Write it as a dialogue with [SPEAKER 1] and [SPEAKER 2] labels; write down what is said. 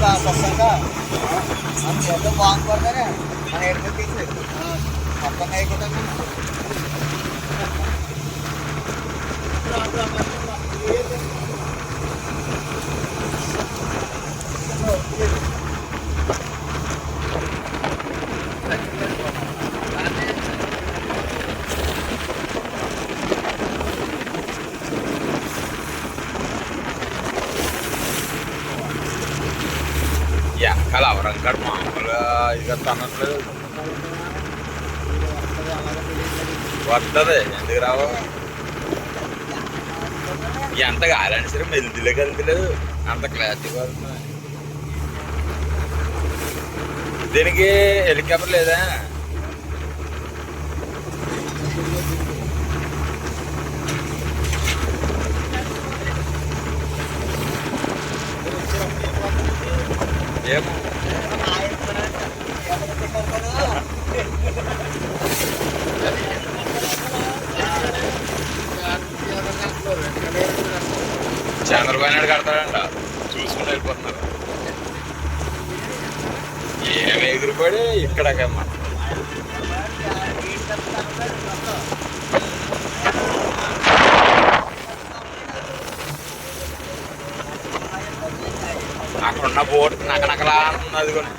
[SPEAKER 1] స్పష్టంగా మనం ఎంతో బాగుపడతానే మన ఎడుపు తీసి మొత్తం అయిపోతాం
[SPEAKER 2] వెనకాల అవరంకాడు మామూలుగా ఇక తనట్లేదు. వస్తుంది ఎందుకు రావు? ఎంత కాలని సరే మెల్దిలే కలుతలేదు అంత క్లారిటీ వస్తుంది దీనికి హెలికాప్టర్ లేదా? చంద్రబాబు నాయుడు కడతాడంట. చూసుకుంటూ వెళ్ళిపోతున్నారు. ఏమి ఎగిరిపడి ఇక్కడ అక్కడ ఉన్న బోట్ నకనకలా ఉన్నది కూడా.